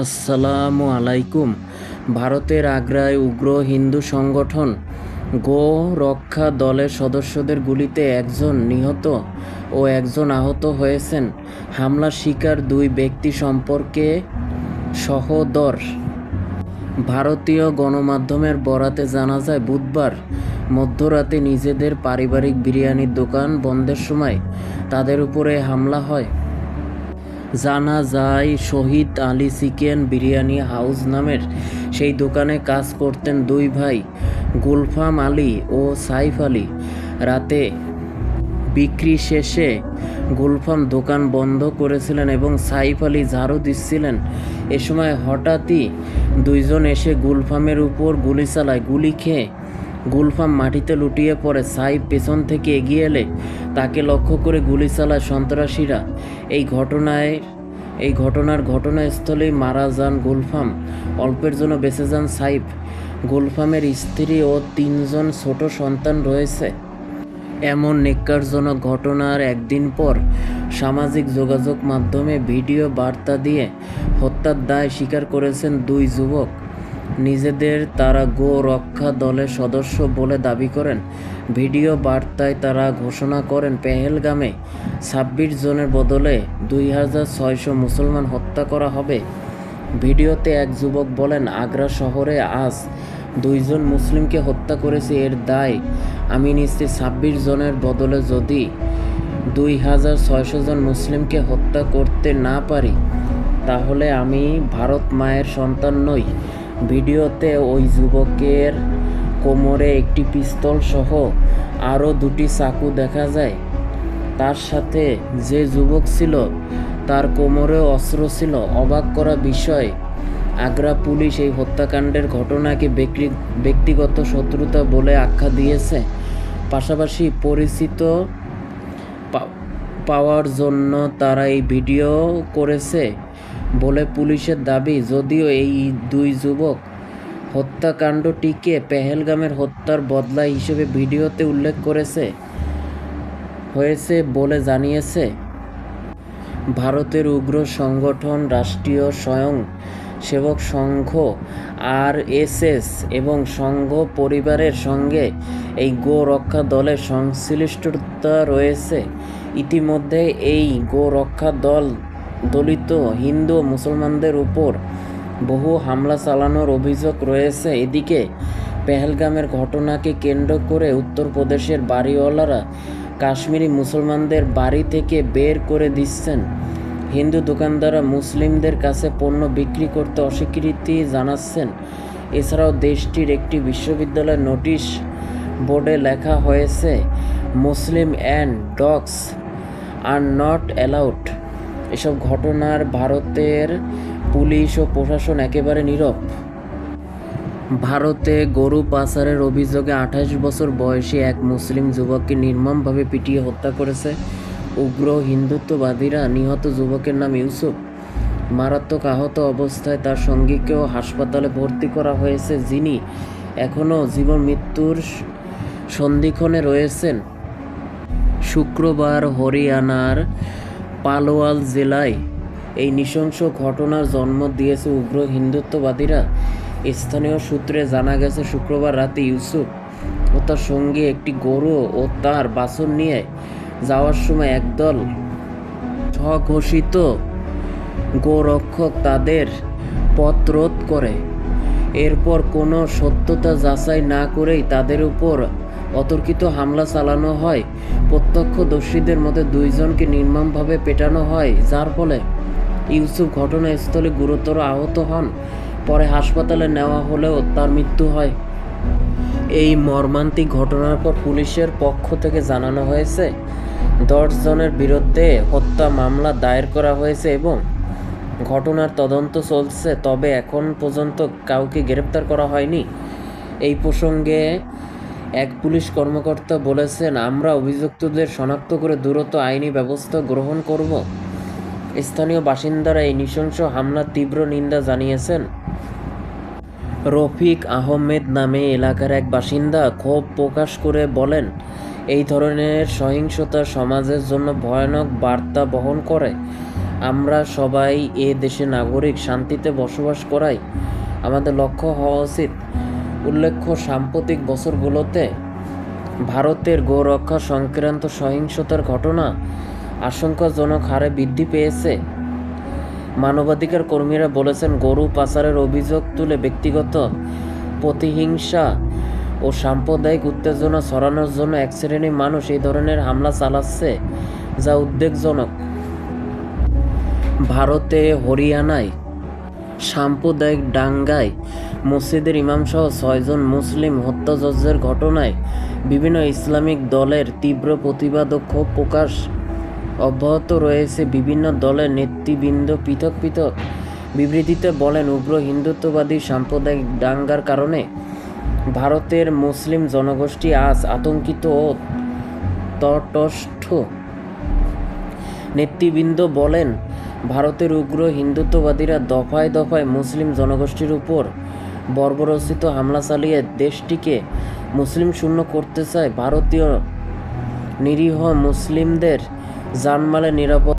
আসসালামু আলাইকুম। ভারতের আগ্রায় উগ্র হিন্দু সংগঠন গো রক্ষা দলের সদস্যদের গুলিতে একজন নিহত ও একজন আহত হয়েছেন। হামলার শিকার দুই ব্যক্তি সম্পর্কে সহদর। ভারতীয় গণমাধ্যমের বরাতে জানা যায়, বুধবার মধ্যরাতে নিজেদের পারিবারিক বিরিয়ানির দোকান বন্ধের সময় তাদের উপরে হামলা হয়। জানা যায় শহীদ আলী চিকেন বিরিয়ানি হাউস নামের সেই দোকানে কাজ করতেন দুই ভাই, গুলফাম আলী ও সাইফ আলী। রাতে বিক্রি শেষে গুলফাম দোকান বন্ধ করেছিলেন এবং সাইফ আলী ঝাড়ু দিচ্ছিলেন। এ সময় হঠাৎই দুইজন এসে গুলফামের উপর গুলি চালায়, গুলি খেয়ে গুলফাম মাটিতে লুটিয়ে পড়ে সাইফ পেছন থেকে এগিয়ে এলে তাকে লক্ষ্য করে গুলি চালায় সন্ত্রাসীরা। এই ঘটনায়, এই ঘটনার ঘটনাস্থলেই মারা যান গুলফাম, অল্পের জন্য বেঁচে যান সাইফ গুলফামের স্ত্রী ও তিনজন ছোট সন্তান রয়েছে। এমন নিকারজনক ঘটনার একদিন পর সামাজিক যোগাযোগ মাধ্যমে ভিডিও বার্তা দিয়ে হত্যার দায় স্বীকার করেছেন দুই যুবক। নিজেদের তারা গো রক্ষা দলের সদস্য বলে দাবি করেন। ভিডিও বার্তায় তারা ঘোষণা করেন, পেহেলগামে ছাব্বিশ জনের বদলে দুই হাজার ছয়শো মুসলমান হত্যা করা হবে। ভিডিওতে এক যুবক বলেন, আগ্রা শহরে আজ দুইজন মুসলিমকে হত্যা করেছে, এর দায় আমি নিশ্চিত ছাব্বিশ জনের বদলে যদি দুই হাজার ছয়শো জন মুসলিমকে হত্যা করতে না পারি, তাহলে আমি ভারত মায়ের সন্তান নই। ভিডিওতে ওই যুবকের কোমরে একটি পিস্তল সহ আরও দুটি চাকু দেখা যায়। তার সাথে যে যুবক ছিল, তার কোমরেও অস্ত্র ছিল। অবাক করা বিষয়, আগ্রা পুলিশ এই হত্যাকাণ্ডের ঘটনাকে ব্যক্তি- ব্যক্তিগত শত্রুতা বলে আখ্যা দিয়েছে। পাশাপাশি পরিচিত পাওয়ার জন্য তারা এই ভিডিও করেছে। বলে পুলিশের দাবি, যদিও এই দুই যুবক হত্যাকাণ্ডটিকে পেহেলগামের হত্যার বদলা হিসেবে ভিডিওতে উল্লেখ করেছে, হয়েছে বলে জানিয়েছে। ভারতের উগ্র সংগঠন রাষ্ট্রীয় স্বয়ং সেবক সংঘ আর এবং সংঘ পরিবারের সঙ্গে এই গো রক্ষা দলের সংশ্লিষ্টতা রয়েছে। ইতিমধ্যে এই গো রক্ষা দল দলিত হিন্দু মুসলমানদের উপর বহু হামলা চালানোর অভিযোগ রয়েছে। এদিকে পেহেলগামের ঘটনাকে কেন্দ্র করে উত্তরপ্রদেশের বাড়িওয়ালারা কাশ্মীরি মুসলমানদের বাড়ি থেকে বের করে দিচ্ছেন। হিন্দু দোকানদাররা মুসলিমদের কাছে পণ্য বিক্রি করতে অস্বীকৃতি জানাচ্ছেন। এছাড়াও দেশটির একটি বিশ্ববিদ্যালয়ের নোটিশ বোর্ডে লেখা হয়েছে, Muslim and dogs are not allowed. এসব ঘটনার ভারতের পুলিশ ও প্রশাসন একেবারে নীরব। ভারতে গরু পাচারের অভিযোগে আঠাশ বছর বয়সী এক মুসলিম যুবককে নির্মমভাবে পিটিয়ে হত্যা করেছে উগ্র হিন্দুত্ববাদীরা। নিহত যুবকের নাম ইউসুফ। মারাত্মক আহত অবস্থায় তার সঙ্গীকেও হাসপাতালে ভর্তি করা হয়েছে যিনি এখনও জীবন মৃত্যুর সন্ধিক্ষণে রয়েছেন। শুক্রবার হরিয়ানার পালোয়াল জেলায় এই নৃশংস ঘটনার জন্ম দিয়েছে উগ্র হিন্দুত্ববাদীরা। স্থানীয় সূত্রে জানা গেছে, শুক্রবার রাতে ইউসুফ ও তার সঙ্গে একটি গরু ও তার বাছুর নিয়ে যাওয়ার সময় একদল স্বঘোষিত গোরক্ষক তাদের পথ রোধ করে। এরপর কোনো সত্যতা যাচাই না করেই তাদের উপর অতর্কিত হামলা চালানো হয়। প্রত্যক্ষদর্শীদের মধ্যে দুইজনকে নির্মমভাবে পেটানো হয়, যার ফলে ইউসুফ ঘটনাস্থলে গুরুতর আহত হন। পরে হাসপাতালে নেওয়া হলেও তার মৃত্যু হয়। এই মর্মান্তিক ঘটনার পর পুলিশের পক্ষ থেকে জানানো হয়েছে জনের বিরুদ্ধে হত্যা মামলা দায়ের করা হয়েছে এবং ঘটনার তদন্ত চলছে, তবে এখন পর্যন্ত কাউকে গ্রেপ্তার করা হয়নি। এই প্রসঙ্গে এক পুলিশ কর্মকর্তা বলেছেন, আমরা অভিযুক্তদের শনাক্ত করে দ্রুত আইনি ব্যবস্থা গ্রহণ করব। স্থানীয় বাসিন্দারা এই নৃশংস হামলার তীব্র নিন্দা জানিয়েছেন। রফিক আহমেদ নামে এলাকার এক বাসিন্দা ক্ষোভ প্রকাশ করে বলেন, এই ধরনের সহিংসতা সমাজের জন্য ভয়ানক বার্তা বহন করে। আমরা সবাই এ দেশে নাগরিক শান্তিতে বসবাস করাই। আমাদের লক্ষ্য হওয়া উচিত। উল্লেখ্য, সাম্প্রতিক বছরগুলোতে ভারতের গোরক্ষা সংক্রান্ত সহিংসতার ঘটনা আশঙ্কাজনক হারে বৃদ্ধি পেয়েছে। মানবাধিকার কর্মীরা বলেছেন, গরু পাচারের অভিযোগ তুলে ব্যক্তিগত প্রতিহিংসা ও সাম্প্রদায়িক উত্তেজনা ছড়ানোর জন্য এক শ্রেণির মানুষ এই ধরনের হামলা চালাচ্ছে যা উদ্বেগজনক। ভারতে হরিয়ানায় সাম্প্রদায়িক দাঙ্গায় মসজিদের ইমামসহ ছয়জন মুসলিম হত্যাযজ্ঞের ঘটনায় বিভিন্ন ইসলামিক দলের তীব্র প্রতিবাদ ও ক্ষোভ প্রকাশ। অব্যাহত রয়েছে বিভিন্ন দলের নেতৃবৃন্দ পৃথক পৃথক। বিবৃতিতে বলেন, উগ্র হিন্দুত্ববাদী সাম্প্রদায়িক দাঙ্গার কারণে ভারতের মুসলিম জনগোষ্ঠী আজ আতঙ্কিত ও তটস্থ। নেতৃবৃন্দ বলেন ভারতের উগ্র হিন্দুত্ববাদীরা দফায় দফায় মুসলিম জনগোষ্ঠীর উপর বর্বরচিত হামলা চালিয়ে দেশটিকে মুসলিম শূন্য করতে চায় ভারতীয় নিরীহ মুসলিমদের জানমালের নিরাপত্তা